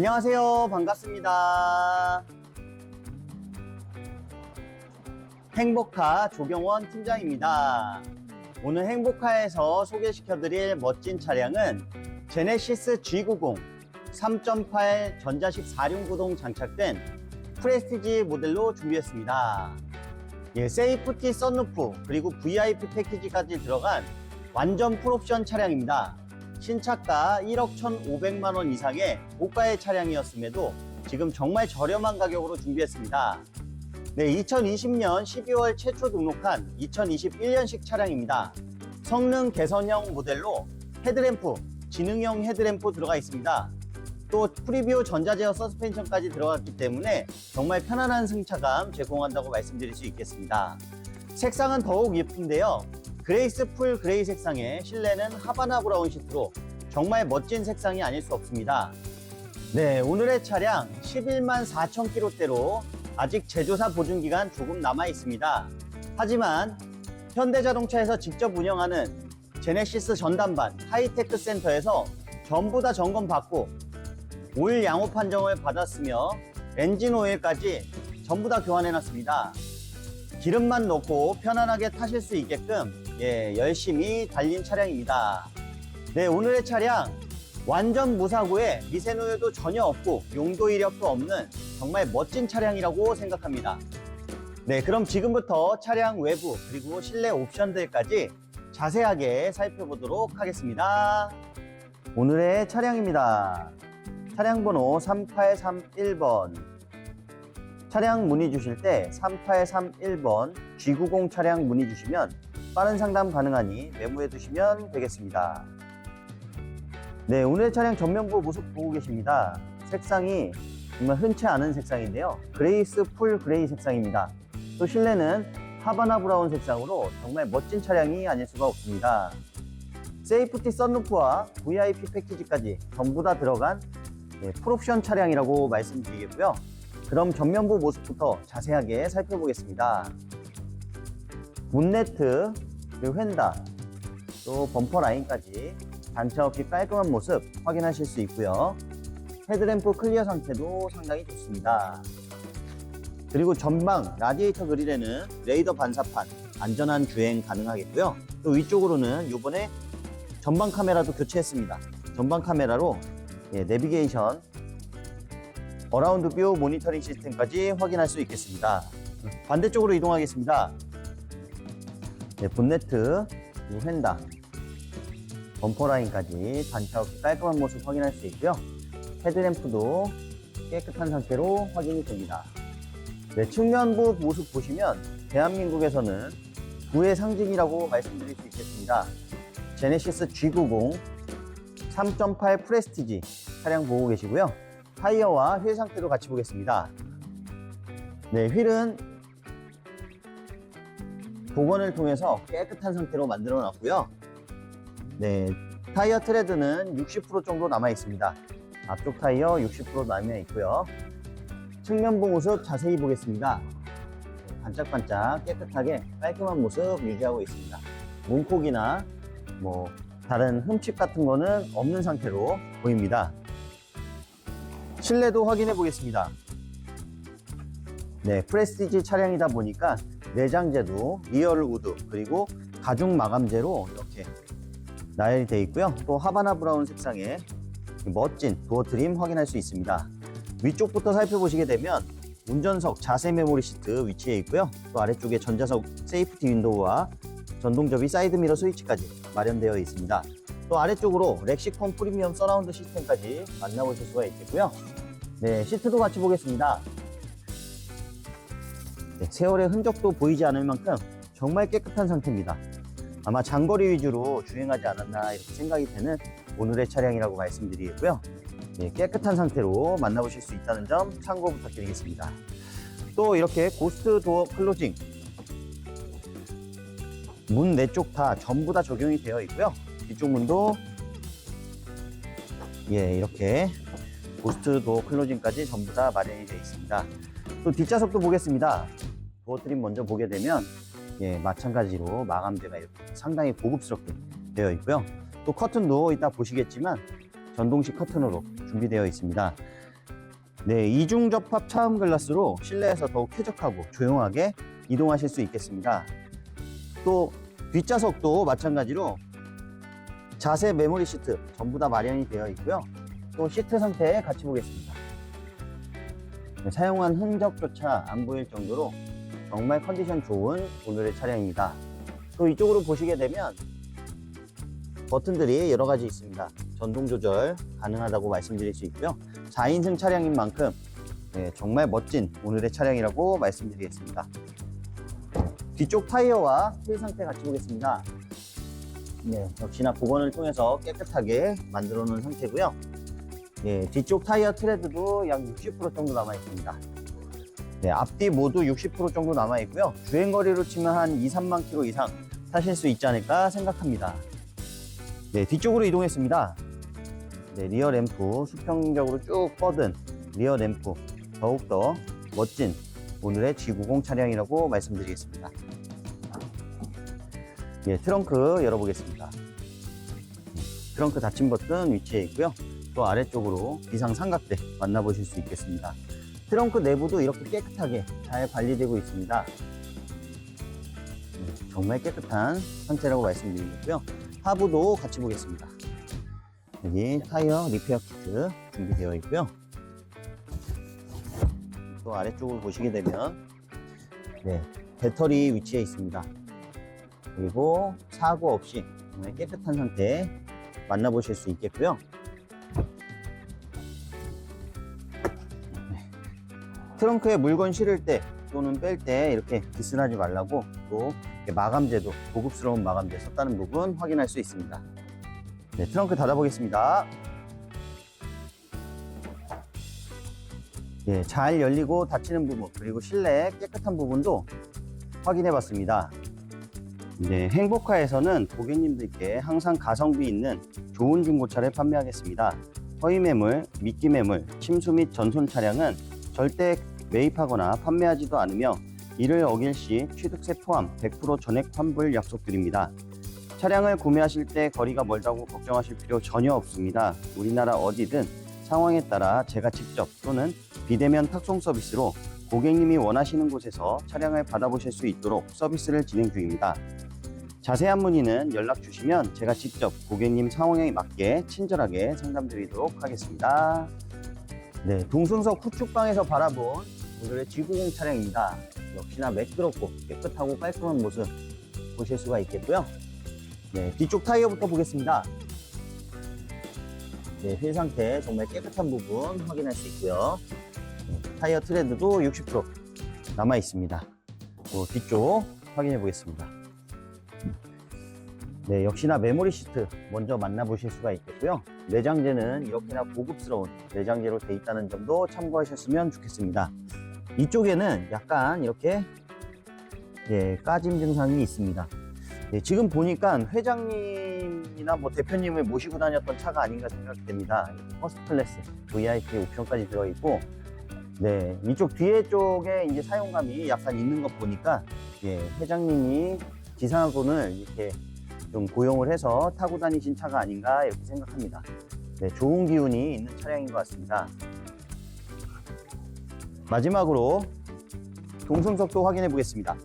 안녕하세요. 반갑습니다. 행복카 조경원 팀장입니다. 오늘 행복카에서 소개시켜드릴 멋진 차량은 제네시스 G90 3.8 전자식 4륜구동 장착된 프레스티지 모델로 준비했습니다. 예, 세이프티 썬루프 그리고 VIP 패키지까지 들어간 완전 풀옵션 차량입니다. 신차가 1억 1,500만 원 이상의 고가의 차량이었음에도 지금 정말 저렴한 가격으로 준비했습니다. 네, 2020년 12월 최초 등록한 2021년식 차량입니다. 성능 개선형 모델로 헤드램프, 지능형 헤드램프 들어가 있습니다. 또 프리뷰 전자제어 서스펜션까지 들어갔기 때문에 정말 편안한 승차감 제공한다고 말씀드릴 수 있겠습니다. 색상은 더욱 예쁜데요. 그레이스 풀 그레이 색상의 실내는 하바나 브라운 시트로 정말 멋진 색상이 아닐 수 없습니다. 네, 오늘의 차량 11만 4천 킬로대로 아직 제조사 보증 기간 조금 남아 있습니다. 하지만 현대자동차에서 직접 운영하는 제네시스 전담반 하이테크 센터에서 전부 다 점검 받고 오일 양호 판정을 받았으며 엔진 오일까지 전부 다 교환해 놨습니다. 기름만 넣고 편안하게 타실 수 있게끔 예, 열심히 달린 차량입니다. 네, 오늘의 차량 완전 무사고에 미세노유도 전혀 없고 용도 이력도 없는 정말 멋진 차량이라고 생각합니다. 네, 그럼 지금부터 차량 외부 그리고 실내 옵션들까지 자세하게 살펴보도록 하겠습니다. 오늘의 차량입니다. 차량 번호 3831번. 차량 문의 주실 때 3831번 G90 차량 문의 주시면 빠른 상담 가능하니 메모해 두시면 되겠습니다. 네, 오늘 차량 전면부 모습 보고 계십니다. 색상이 정말 흔치 않은 색상인데요. 그레이스 풀 그레이 색상입니다. 또 실내는 하바나 브라운 색상으로 정말 멋진 차량이 아닐 수가 없습니다. 세이프티 썬루프와 VIP 패키지까지 전부 다 들어간 예, 풀옵션 차량이라고 말씀드리겠고요. 그럼 전면부 모습부터 자세하게 살펴보겠습니다. 문네트, 그리고 휀다, 또 범퍼 라인까지 단차 없이 깔끔한 모습 확인하실 수 있고요. 헤드램프 클리어 상태도 상당히 좋습니다. 그리고 전방 라디에이터 그릴에는 레이더 반사판 안전한 주행 가능하겠고요. 또 위쪽으로는 이번에 전방 카메라도 교체했습니다. 전방 카메라로 예, 내비게이션 어라운드 뷰 모니터링 시스템까지 확인할 수 있겠습니다. 반대쪽으로 이동하겠습니다. 네, 본네트, 그리고 휀다, 범퍼 라인까지 단차 없이 깔끔한 모습 확인할 수 있고요. 헤드램프도 깨끗한 상태로 확인이 됩니다. 네, 측면부 모습 보시면 대한민국에서는 구의 상징이라고 말씀드릴 수 있겠습니다. 제네시스 G90 3.8 프레스티지 차량 보고 계시고요. 타이어와 휠 상태도 같이 보겠습니다. 네, 휠은 복원을 통해서 깨끗한 상태로 만들어 놨고요. 네, 타이어 트레드는 60% 정도 남아 있습니다. 앞쪽 타이어 60% 남아 있고요. 측면부 모습 자세히 보겠습니다. 네, 반짝반짝 깨끗하게 깔끔한 모습 유지하고 있습니다. 문콕이나 뭐 다른 흠집 같은 거는 없는 상태로 보입니다. 실내도 확인해 보겠습니다. 네, 프레스티지 차량이다 보니까 내장재도 리얼 우드 그리고 가죽 마감재로 이렇게 나열이 되어 있고요. 또 하바나 브라운 색상의 멋진 도어 트림 확인할 수 있습니다. 위쪽부터 살펴보시게 되면 운전석 자세 메모리 시트 위치해 있고요. 또 아래쪽에 전자석 세이프티 윈도우와 전동접이 사이드 미러 스위치까지 마련되어 있습니다. 또 아래쪽으로 렉시콘 프리미엄 서라운드 시스템까지 만나보실 수가 있겠고요. 네, 시트도 같이 보겠습니다. 네, 세월의 흔적도 보이지 않을 만큼 정말 깨끗한 상태입니다. 아마 장거리 위주로 주행하지 않았나 이렇게 생각이 되는 오늘의 차량이라고 말씀드리겠고요. 네, 깨끗한 상태로 만나보실 수 있다는 점 참고 부탁드리겠습니다. 또 이렇게 고스트 도어 클로징 문 네 쪽 다 전부 다 적용이 되어 있고요. 뒤쪽 문도 예 이렇게 고스트 도어 클로징까지 전부 다 마련이 되어 있습니다. 또 뒷좌석도 보겠습니다. 트림 먼저 보게 되면 예 마찬가지로 이렇게 상당히 고급스럽게 되어 있고요. 또 커튼도 이따 보시겠지만 전동식 커튼으로 준비되어 있습니다. 네, 이중 접합 차음 글라스로 실내에서 더욱 쾌적하고 조용하게 이동하실 수 있겠습니다. 또 뒷좌석도 마찬가지로 자세 메모리 시트 전부 다 마련이 되어 있고요. 또 시트 상태 같이 보겠습니다. 네, 사용한 흔적조차 안 보일 정도로 정말 컨디션 좋은 오늘의 차량입니다. 또 이쪽으로 보시게 되면 버튼들이 여러 가지 있습니다. 전동 조절 가능하다고 말씀드릴 수 있고요. 4인승 차량인 만큼 네, 정말 멋진 오늘의 차량이라고 말씀드리겠습니다. 뒤쪽 타이어와 휠 상태 같이 보겠습니다. 네, 역시나 복원을 통해서 깨끗하게 만들어 놓은 상태고요. 네, 뒤쪽 타이어 트레드도 약 60% 정도 남아 있습니다. 네, 앞뒤 모두 60% 정도 남아 있고요. 주행 거리로 치면 한 2, 3만 킬로 이상 타실 수 있지 않을까 생각합니다. 네, 뒤쪽으로 이동했습니다. 네, 리어 램프 수평적으로 쭉 뻗은 리어 램프 더욱더 멋진 오늘의 G90 차량이라고 말씀드리겠습니다. 예, 트렁크 열어보겠습니다. 트렁크 닫힘 버튼 위치해 있고요. 또 아래쪽으로 비상 삼각대 만나보실 수 있겠습니다. 트렁크 내부도 이렇게 깨끗하게 잘 관리되고 있습니다. 음, 정말 깨끗한 상태라고 말씀드리겠고요. 하부도 같이 보겠습니다. 여기 타이어 리페어 키트 준비되어 있고요. 또 아래쪽을 보시게 되면 네, 배터리 위치해 있습니다. 그리고 사고 없이 정말 깨끗한 상태 만나보실 수 있겠고요. 트렁크에 물건 실을 때 또는 뺄 때 이렇게 기스나지 말라고 또 마감재도 고급스러운 마감재 썼다는 부분 확인할 수 있습니다. 네, 트렁크 닫아보겠습니다. 예, 잘 열리고 닫히는 부분 그리고 실내 깨끗한 부분도 확인해 봤습니다. 네, 행복카에서는 고객님들께 항상 가성비 있는 좋은 중고차를 판매하겠습니다. 허위 매물, 미끼 매물, 침수 및 전손 차량은 절대 매입하거나 판매하지도 않으며 이를 어길 시 취득세 포함 100% 전액 환불 약속드립니다. 차량을 구매하실 때 거리가 멀다고 걱정하실 필요 전혀 없습니다. 우리나라 어디든 상황에 따라 제가 직접 또는 비대면 탁송 서비스로 고객님이 원하시는 곳에서 차량을 받아보실 수 있도록 서비스를 진행 중입니다. 자세한 문의는 연락 주시면 제가 직접 고객님 상황에 맞게 친절하게 상담드리도록 하겠습니다. 네, 동순석 후축방에서 바라본 오늘의 G90 차량입니다. 역시나 매끄럽고 깨끗하고 깔끔한 모습 보실 수가 있겠고요. 네, 뒤쪽 타이어부터 보겠습니다. 네, 휠 상태 정말 깨끗한 부분 확인할 수 있고요. 네, 타이어 트레드도 60% 남아 있습니다. 또 뒤쪽 확인해 보겠습니다. 네, 역시나 메모리 시트 먼저 만나보실 수가 있겠고요. 내장재는 이렇게나 고급스러운 내장재로 되어 있다는 점도 참고하셨으면 좋겠습니다. 이쪽에는 약간 이렇게 예, 까짐 증상이 있습니다. 예, 지금 보니까 회장님이나 뭐 대표님을 모시고 다녔던 차가 아닌가 생각됩니다. 퍼스트 클래스 VIP 옵션까지 들어있고, 네 이쪽 뒤에 쪽에 이제 사용감이 약간 있는 것 보니까 예, 회장님이 기사분을 이렇게 좀 고용을 해서 타고 다니신 차가 아닌가 이렇게 생각합니다. 네, 좋은 기운이 있는 차량인 것 같습니다. 마지막으로 동승석도 확인해 보겠습니다.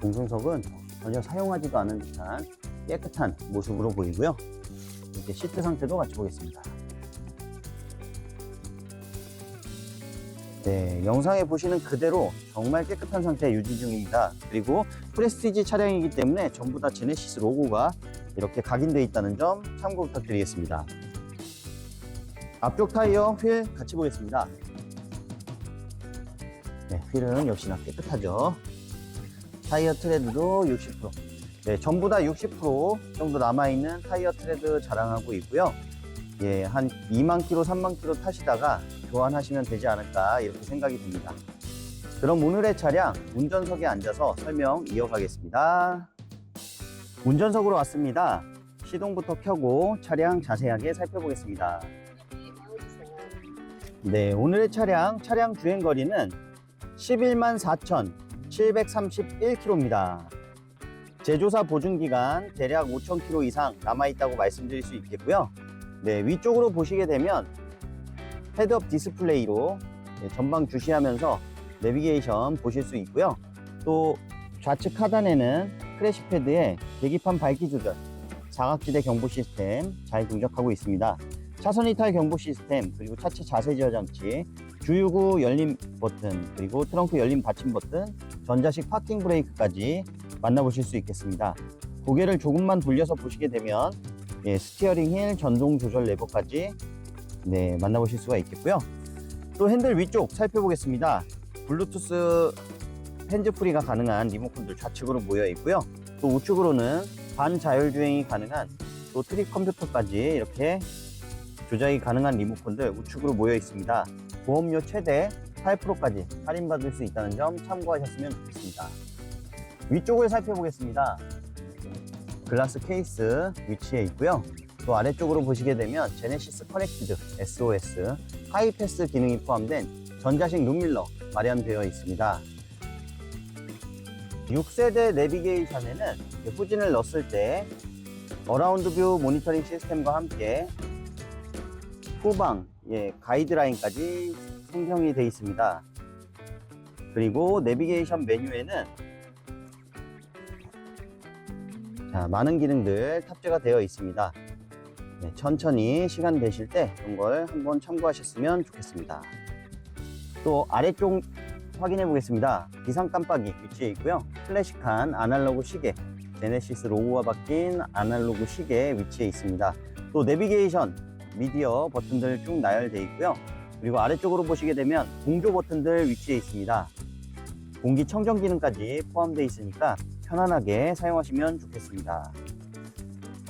동승석은 전혀 사용하지도 않은 듯한 깨끗한 모습으로 보이고요. 이렇게 시트 상태도 같이 보겠습니다. 네, 영상에 보시는 그대로 정말 깨끗한 상태 유지 중입니다. 그리고 프레스티지 차량이기 때문에 전부 다 제네시스 로고가 이렇게 각인되어 있다는 점 참고 부탁드리겠습니다. 앞쪽 타이어 휠 같이 보겠습니다. 네, 휠은 역시나 깨끗하죠. 타이어 트레드도 60%. 네, 전부 다 60% 정도 남아있는 타이어 트레드 자랑하고 있고요. 예, 한 2만 킬로, 3만 킬로 타시다가 교환하시면 되지 않을까 이렇게 생각이 듭니다. 그럼 오늘의 차량 운전석에 앉아서 설명 이어가겠습니다. 운전석으로 왔습니다. 시동부터 켜고 차량 자세하게 살펴보겠습니다. 네, 오늘의 차량 차량 주행 거리는 11만 4,731km입니다. 제조사 보증 기간 대략 5,000km 이상 남아 있다고 말씀드릴 수 있겠고요. 네, 위쪽으로 보시게 되면 헤드업 디스플레이로 네, 전방 주시하면서 내비게이션 보실 수 있고요. 또 좌측 하단에는 크래시 패드에 계기판 밝기 조절, 사각지대 경보 시스템 잘 동작하고 있습니다. 차선 이탈 경보 시스템, 그리고 차체 자세 제어 장치, 주유구 열림 버튼, 그리고 트렁크 열림 받침 버튼, 전자식 파킹 브레이크까지 만나보실 수 있겠습니다. 고개를 조금만 돌려서 보시게 되면 예, 스티어링 휠 전동 조절 레버까지 네, 만나보실 수가 있겠고요. 또 핸들 위쪽 살펴보겠습니다. 블루투스 핸즈프리가 가능한 리모컨들 좌측으로 모여 있고요. 또 우측으로는 반자율주행이 가능한 또 트립 컴퓨터까지 이렇게 조작이 가능한 리모컨들 우측으로 모여 있습니다. 보험료 최대 8%까지 할인받을 수 있다는 점 참고하셨으면 좋겠습니다. 위쪽을 살펴보겠습니다. 글라스 케이스 위치해 있고요. 또 아래쪽으로 보시게 되면 제네시스 커넥티드 SOS 하이패스 기능이 포함된 전자식 룸밀러 마련되어 있습니다. 6세대 내비게이션에는 후진을 넣었을 때 어라운드 뷰 모니터링 시스템과 함께 후방 예, 가이드라인까지 생성이 되어 있습니다. 그리고 내비게이션 메뉴에는 자, 많은 기능들 탑재가 되어 있습니다. 네, 천천히 시간 되실 때 이런 걸 한번 참고하셨으면 좋겠습니다. 또 아래쪽 확인해 보겠습니다. 비상 깜빡이 위치해 있고요. 클래식한 아날로그 시계, 제네시스 로고가 바뀐 아날로그 시계 위치해 있습니다. 또 내비게이션, 미디어 버튼들 쭉 나열되어 있고요. 그리고 아래쪽으로 보시게 되면 공조 버튼들 위치해 있습니다. 공기 청정 기능까지 포함되어 있으니까 편안하게 사용하시면 좋겠습니다.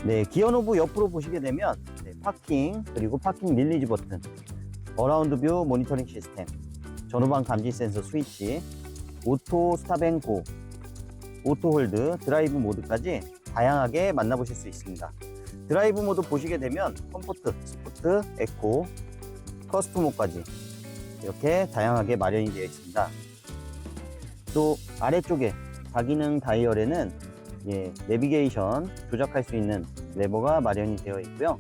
네, 기어 노브 옆으로 보시게 되면 네, 파킹 그리고 파킹 릴리즈 버튼, 어라운드 뷰 모니터링 시스템, 전후방 감지 센서 스위치, 오토 스탑앤고, 오토 홀드, 드라이브 모드까지 다양하게 만나보실 수 있습니다. 드라이브 모드 보시게 되면 컴포트, 스포트, 에코, 커스트 모까지 이렇게 다양하게 마련이 되어 있습니다. 또 아래쪽에 다기능 다이얼에는 예, 내비게이션 조작할 수 있는 레버가 마련이 되어 있고요.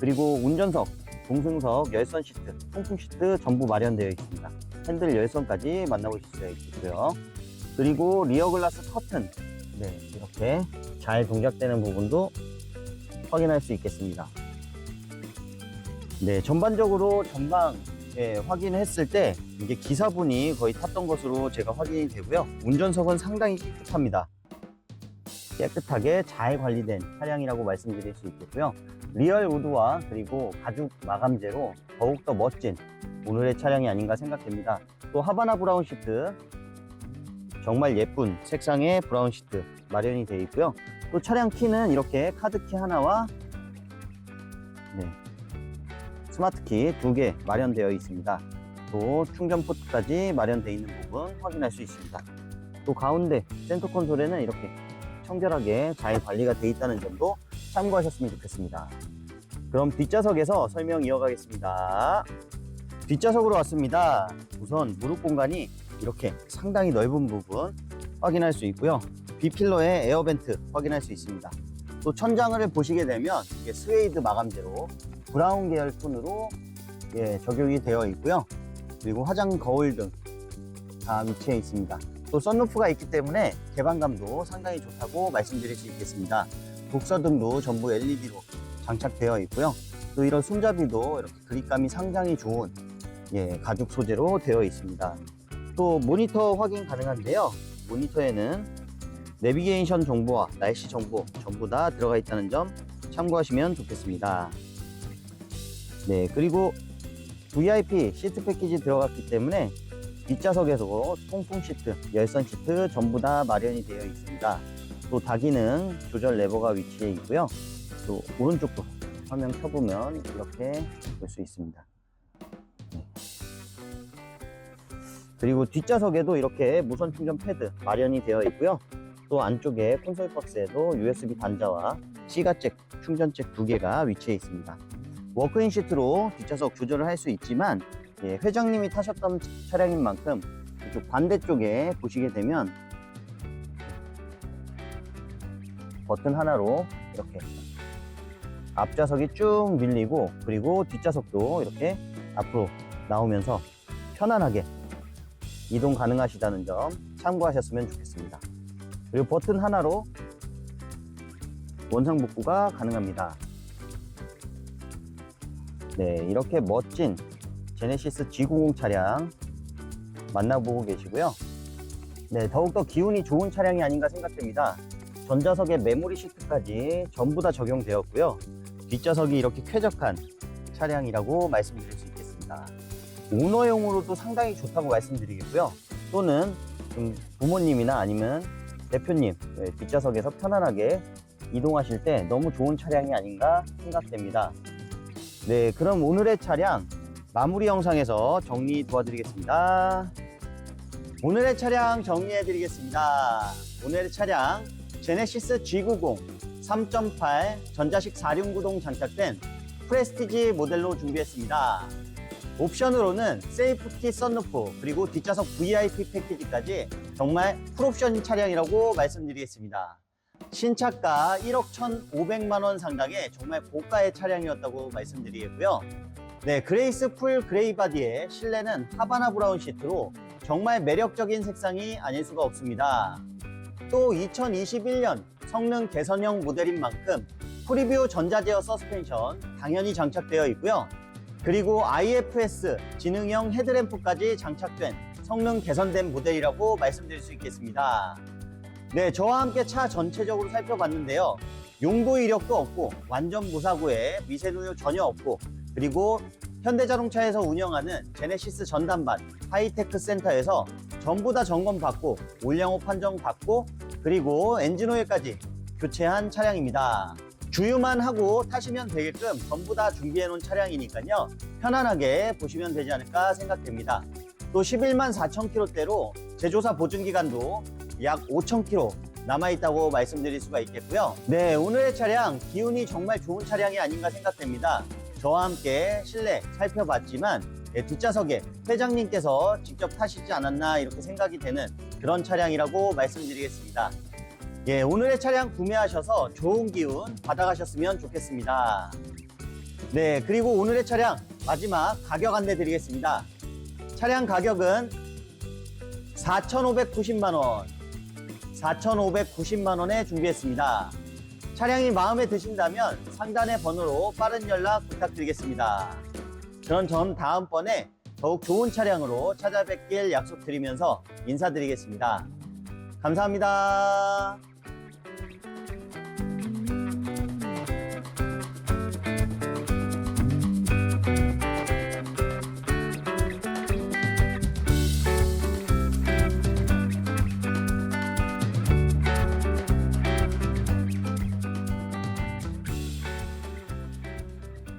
그리고 운전석, 동승석, 열선 시트, 통풍 시트 전부 마련되어 있습니다. 핸들 열선까지 만나보실 수가 있고요. 그리고 리어 글라스 커튼, 네, 이렇게 잘 동작되는 부분도 확인할 수 있겠습니다. 네, 전반적으로 전방 예, 확인했을 때 이게 기사분이 거의 탔던 것으로 제가 확인이 되고요. 운전석은 상당히 깨끗합니다. 깨끗하게 잘 관리된 차량이라고 말씀드릴 수 있겠고요. 리얼 우드와 그리고 가죽 마감재로 더욱더 멋진 오늘의 차량이 아닌가 생각됩니다. 또 하바나 브라운 시트 정말 예쁜 색상의 브라운 시트 마련이 되어 있고요. 또 차량 키는 이렇게 카드키 하나와 네, 스마트키 두 개 마련되어 있습니다. 또 충전 포트까지 마련되어 있는 부분 확인할 수 있습니다. 또 가운데 센터 콘솔에는 이렇게 청결하게 잘 관리가 되어 있다는 점도 참고하셨으면 좋겠습니다. 그럼 뒷좌석에서 설명 이어가겠습니다. 뒷좌석으로 왔습니다. 우선 무릎 공간이 이렇게 상당히 넓은 부분 확인할 수 있고요. B필러의 에어벤트 확인할 수 있습니다. 또 천장을 보시게 되면 이게 스웨이드 마감재로 브라운 계열 톤으로 예, 적용이 되어 있고요. 그리고 화장 거울 등 다 위치해 있습니다. 또 썬루프가 있기 때문에 개방감도 상당히 좋다고 말씀드릴 수 있겠습니다. 독서등도 전부 LED로 장착되어 있고요. 또 이런 손잡이도 이렇게 그립감이 상당히 좋은 예, 가죽 소재로 되어 있습니다. 또 모니터 확인 가능한데요. 모니터에는 내비게이션 정보와 날씨 정보 전부 다 들어가 있다는 점 참고하시면 좋겠습니다. 네, 그리고 VIP 시트 패키지 들어갔기 때문에 뒷좌석에서 통풍 시트, 열선 시트 전부 다 마련이 되어 있습니다. 또 다기능 조절 레버가 위치해 있고요. 또 오른쪽도 화면 켜보면 이렇게 볼 수 있습니다. 네. 그리고 뒷좌석에도 이렇게 무선 충전 패드 마련이 되어 있고요. 또 안쪽에 콘솔 박스에도 USB 단자와 C가잭 충전잭 두 개가 위치해 있습니다. 워크인 시트로 뒷좌석 조절을 할 수 있지만 예, 회장님이 타셨던 차량인 만큼 이쪽 반대쪽에 보시게 되면 버튼 하나로 이렇게 앞좌석이 쭉 밀리고 그리고 뒷좌석도 이렇게 앞으로 나오면서 편안하게 이동 가능하시다는 점 참고하셨으면 좋겠습니다. 그리고 버튼 하나로 원상 복구가 가능합니다. 네, 이렇게 멋진 제네시스 G90 차량 만나보고 계시고요. 네, 더욱더 기운이 좋은 차량이 아닌가 생각됩니다. 전좌석에 메모리 시트까지 전부 다 적용되었고요. 뒷좌석이 이렇게 쾌적한 차량이라고 말씀드릴 수 있겠습니다. 오너용으로도 상당히 좋다고 말씀드리겠고요. 또는 좀 부모님이나 아니면 대표님 네, 뒷좌석에서 편안하게 이동하실 때 너무 좋은 차량이 아닌가 생각됩니다. 네, 그럼 오늘의 차량 마무리 영상에서 정리 도와드리겠습니다. 오늘의 차량 정리해 드리겠습니다. 오늘의 차량 제네시스 G90 3.8 전자식 4륜구동 장착된 프레스티지 모델로 준비했습니다. 옵션으로는 세이프티 썬루프 그리고 뒷좌석 VIP 패키지까지 정말 풀옵션 차량이라고 말씀드리겠습니다. 신차가 1억 1,500만 원 상당의 정말 고가의 차량이었다고 말씀드리겠고요. 네, 그레이스 풀 그레이 바디에 실내는 하바나 브라운 시트로 정말 매력적인 색상이 아닐 수가 없습니다. 또 2021년 성능 개선형 모델인 만큼 프리뷰 전자제어 서스펜션 당연히 장착되어 있고요. 그리고 IFS 지능형 헤드램프까지 장착된 성능 개선된 모델이라고 말씀드릴 수 있겠습니다. 네, 저와 함께 차 전체적으로 살펴봤는데요. 용도 이력도 없고 완전 무사고에 미세누유 전혀 없고 그리고 현대자동차에서 운영하는 제네시스 전담반 하이테크 센터에서 전부 다 점검 받고 올량호 판정 받고 그리고 엔진오일까지 교체한 차량입니다. 주유만 하고 타시면 되게끔 전부 다 준비해 놓은 차량이니까요. 편안하게 보시면 되지 않을까 생각됩니다. 또 11만 4천 킬로대로 제조사 보증 기간도 약 5천 킬로 남아있다고 말씀드릴 수가 있겠고요. 네, 오늘의 차량 기운이 정말 좋은 차량이 아닌가 생각됩니다. 저와 함께 실내 살펴봤지만 예, 뒷좌석에 회장님께서 직접 타시지 않았나 이렇게 생각이 되는 그런 차량이라고 말씀드리겠습니다. 예, 오늘의 차량 구매하셔서 좋은 기운 받아가셨으면 좋겠습니다. 네, 그리고 오늘의 차량 마지막 가격 안내 드리겠습니다. 차량 가격은 4,590만원, 4,590만원에 준비했습니다. 차량이 마음에 드신다면 상단의 번호로 빠른 연락 부탁드리겠습니다. 그럼 전 다음번에 더욱 좋은 차량으로 찾아뵙길 약속드리면서 인사드리겠습니다. 감사합니다.